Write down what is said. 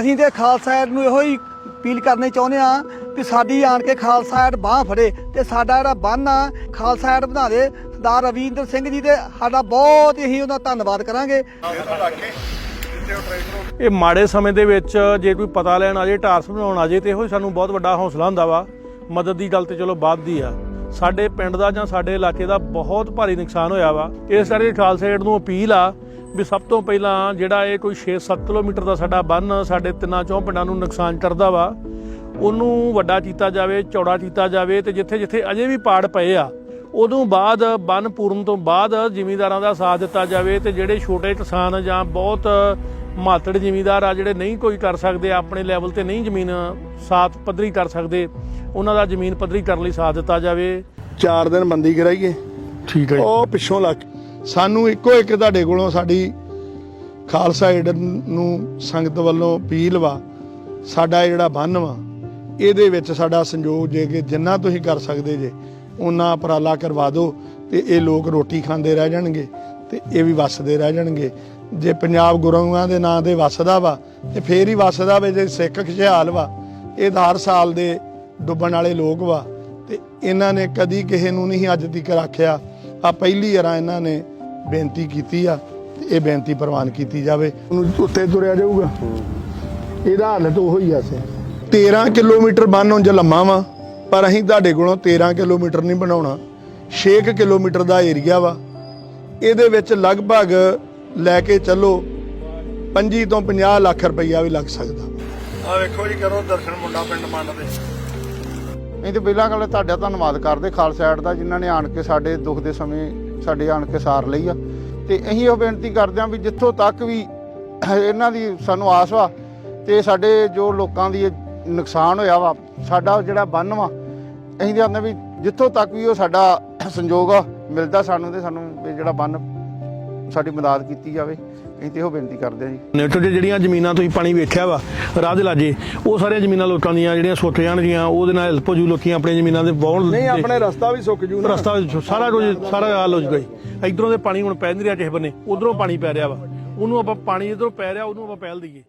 ਅਸੀਂ ਤੇ ਖਾਲਸਾ ਏਡ ਨੂੰ ਇਹੋ ਹੀ ਅਪੀਲ ਕਰਨੀ ਚਾਹੁੰਦੇ ਆ ਕਿ ਸਾਡੀ ਆਣ ਕੇ ਖਾਲਸਾ ਏਡ ਬਾਹ ਫੜੇ ਤੇ ਸਾਡਾ ਜਿਹੜਾ ਬੰਨ ਆ, ਖਾਲਸਾ ਏਡ ਬਣਾ ਦੇ। ਸਰਦਾਰ ਰਵਿੰਦਰ ਸਿੰਘ ਜੀ ਦੇ ਸਾਡਾ ਬਹੁਤ ਹੀ ਉਹਦਾ ਧੰਨਵਾਦ ਕਰਾਂਗੇ। ਇਹ ਮਾੜੇ ਸਮੇਂ ਦੇ ਵਿੱਚ ਜੇ ਕੋਈ ਪਤਾ ਲੈਣ ਆ ਜੇ ਟਾਰਸ ਬਣਾਉਣ ਆ ਜੇ, ਤੇ ਇਹੋ ਹੀ ਸਾਨੂੰ ਬਹੁਤ ਵੱਡਾ ਹੌਸਲਾ ਹੁੰਦਾ ਵਾ। ਮਦਦ ਦੀ ਗੱਲ ਤੇ ਚਲੋ ਬਾਅਦ ਦੀ ਆ। ਸਾਡੇ ਪਿੰਡ ਦਾ ਜਾਂ ਸਾਡੇ ਇਲਾਕੇ ਦਾ ਬਹੁਤ ਭਾਰੀ ਨੁਕਸਾਨ ਹੋਇਆ ਵਾ। ਇਸ ਕਰਕੇ ਖਾਲਸਾ ਏਡ ਨੂੰ ਅਪੀਲ ਆ ਵੀ ਸਭ ਤੋਂ ਪਹਿਲਾਂ ਜਿਹੜਾ ਇਹ ਕੋਈ 6-7 ਕਿਲੋਮੀਟਰ ਦਾ ਸਾਡਾ ਬੰਨ ਸਾਡੇ ਤਿੰਨਾਂ ਚੌਂ ਪਿੰਡਾਂ ਨੂੰ ਨੁਕਸਾਨ ਕਰਦਾ ਵਾ ਉਹਨੂੰ ਵੱਡਾ ਕੀਤਾ ਜਾਵੇ ਚੌੜਾ ਕੀਤਾ ਜਾਵੇ ਤੇ ਜਿੱਥੇ ਜਿੱਥੇ ਅਜੇ ਵੀ ਪਾੜ ਪਏ ਆ ਉਦੋਂ ਬਾਅਦ ਬੰਨ ਪੂਰਨ ਤੋਂ ਬਾਅਦ ਜ਼ਿਮੀਂਦਾਰਾਂ ਦਾ ਸਾਥ ਦਿੱਤਾ ਜਾਵੇ ਤੇ ਜਿਹੜੇ ਛੋਟੇ ਕਿਸਾਨ ਜਾਂ ਬਹੁਤ ਮਾਤੜ ਜ਼ਿਮੀਂਦਾਰ ਆ ਜਿਹੜੇ ਨਹੀਂ ਕੋਈ ਕਰ ਸਕਦੇ ਆਪਣੇ ਲੈਵਲ ਤੇ ਨਹੀਂ ਜ਼ਮੀਨ ਸਾਥ ਪੱਧਰੀ ਕਰ ਸਕਦੇ ਉਹਨਾਂ ਦਾ ਜ਼ਮੀਨ ਪੱਧਰੀ ਕਰਨ ਲਈ ਸਾਥ ਦਿੱਤਾ ਜਾਵੇ। ਚਾਰ ਦਿਨ ਬੰਦੀ ਕਰਾਈਏ। ਠੀਕ ਉਹ ਪਿੱਛੋਂ ਲੱਗ ਸਾਨੂੰ ਇੱਕੋ ਇੱਕ ਤੁਹਾਡੇ ਕੋਲੋਂ ਸਾਡੀ ਖਾਲਸਾ ਏਡ ਨੂੰ ਸੰਗਤ ਵੱਲੋਂ ਅਪੀਲ ਵਾ, ਸਾਡਾ ਜਿਹੜਾ ਬੰਨ ਵਾ, ਇਹਦੇ ਵਿੱਚ ਸਾਡਾ ਸੰਯੋਗ ਜੇ ਕਿ ਜਿੰਨਾ ਤੁਸੀਂ ਕਰ ਸਕਦੇ ਜੇ ਉਹਨਾਂ ਉਪਰਾਲਾ ਕਰਵਾ ਦਿਓ ਤੇ ਇਹ ਲੋਕ ਰੋਟੀ ਖਾਂਦੇ ਰਹਿ ਜਾਣਗੇ ਤੇ ਇਹ ਵੀ ਵੱਸਦੇ ਰਹਿ ਜਾਣਗੇ। ਜੇ ਪੰਜਾਬ ਗੁਰੂਆਂ ਦੇ ਨਾਂ ਤੇ ਵੱਸਦਾ ਵਾ ਤੇ ਫੇਰ ਹੀ ਵੱਸਦਾ ਵੇ, ਜੇ ਸਿੱਖ ਖੁਸ਼ਹਾਲ ਵਾ, ਇਹ ਤਾਂ ਹਰ ਸਾਲ ਦੇ ਡੁੱਬਣ ਵਾਲੇ ਲੋਕ ਵਾ ਤੇ ਇਹਨਾਂ ਨੇ ਕਦੀ ਕਿਸੇ ਨੂੰ ਨਹੀਂ ਅੱਜ ਤੱਕ ਆਖਿਆ ਆ ਪਹਿਲੀ ਵਾਰ ਇਹਨਾਂ ਨੇ ਬੇਨਤੀ ਕੀਤੀ ਆ ਤੇ ਇਹ ਬੇਨਤੀ ਪ੍ਰਵਾਨ ਕੀਤੀ ਜਾਵੇ। ਉਹਨੂੰ ਉੱਤੇ ਤੁਰਿਆ ਜਾਊਗਾ। ਇਹਦਾ ਹਾਲਤ ਉਹ ਹੀ ਆ ਸੇ 13 ਕਿਲੋਮੀਟਰ ਬੰਨ ਉਂਝ ਲੰਮਾ ਵਾ ਪਰ ਅਸੀਂ ਤੁਹਾਡੇ ਕੋਲੋਂ 13 ਕਿਲੋਮੀਟਰ ਨਹੀਂ ਬਣਾਉਣਾ। 6 ਕਿਲੋਮੀਟਰ ਦਾ ਏਰੀਆ ਵਾ। ਇਹਦੇ ਵਿੱਚ ਲਗਭਗ ਲੈ ਕੇ ਚੱਲੋ 25 ਤੋਂ 50 ਲੱਖ ਰੁਪਈਆ ਵੀ ਲੱਗ ਸਕਦਾ। ਆ ਵੇਖੋ ਜੀ ਕਰੋ ਦਰਸ਼ਨ ਮੁੰਡਾ ਪਿੰਡ ਮੰਡ ਦੇ। ਨਹੀਂ ਤੇ ਪਹਿਲਾਂ ਗੱਲ ਤੁਹਾਡਾ ਧੰਨਵਾਦ ਕਰਦੇ ਖਾਲਸਾ ਐਡ ਦਾ ਜਿਨ੍ਹਾਂ ਨੇ ਆਣ ਕੇ ਸਾਡੇ ਦੁੱਖ ਦੇ ਸਮੇਂ ਸਾਡੇ ਆਣ ਕੇ ਸਾਰ ਲਈ ਆ। ਤੇ ਅਸੀਂ ਉਹ ਬੇਨਤੀ ਕਰਦੇ ਹਾਂ ਵੀ ਜਿੱਥੋਂ ਤੱਕ ਵੀ ਇਹਨਾਂ ਦੀ ਸਾਨੂੰ ਆਸ ਵਾ ਤੇ ਸਾਡੇ ਜੋ ਲੋਕਾਂ ਦੀ ਨੁਕਸਾਨ ਹੋਇਆ ਵਾ, ਸਾਡਾ ਜਿਹੜਾ ਬੰਨ ਵਾ, ਅਸੀਂ ਦੇ ਆਂਦੇ ਵੀ ਜਿੱਥੋਂ ਤੱਕ ਵੀ ਉਹ ਸਾਡਾ ਸੰਯੋਗ ਆ, ਮਿਲਦਾ ਸਾਨੂੰ ਤੇ ਸਾਨੂੰ ਵੀ ਜਿਹੜਾ ਬੰਨ ਸਾਡੀ ਮਦਦ ਕੀਤੀ ਜਾਵੇ। ਅਸੀਂ ਤੇ ਇਹੋ ਬੇਨਤੀ ਕਰਦੇ ਹਾਂ ਜੀ। ਨੇਟੋ ਤੇ ਜਿਹੜੀਆਂ ਜ਼ਮੀਨਾਂ ਤੁਸੀਂ ਪਾਣੀ ਵੇਖਿਆ ਵਾ ਰਾਹ ਦੇ ਲਾਜੇ ਉਹ ਸਾਰੀਆਂ ਜ਼ਮੀਨਾਂ ਲੋਕਾਂ ਦੀਆਂ ਜਿਹੜੀਆਂ ਸੁੱਕ ਜਾਣਗੀਆਂ ਉਹਦੇ ਨਾਲ ਹੈਲਪ ਹੋ ਜੂ ਲੋਕੀ ਆਪਣੀਆਂ ਜ਼ਮੀਨਾਂ ਦੇ ਬਹੁਤ ਨਹੀਂ ਆਪਣੇ ਰਸਤਾ ਵੀ ਸੁੱਕ ਜੂ ਨਾ। ਰਸਤਾ ਸਾਰਾ ਕੁਝ ਸਾਰਾ ਹਾਲ ਹੋ ਜੂਗਾ ਜੀ ਇਧਰੋਂ ਦੇ ਪਾਣੀ ਹੁਣ ਪੈ ਨਹੀਂ ਰਿਹਾ ਕਿਸੇ ਬੰਨੇ ਉਧਰੋਂ ਪਾਣੀ ਪੈ ਰਿਹਾ ਵਾ। ਉਹਨੂੰ ਆਪਾਂ ਪਾਣੀ ਇਧਰੋਂ ਪੈ ਰਿਹਾ ਉਹਨੂੰ ਆਪਾਂ ਪਹਿਲ ਦਈਏ।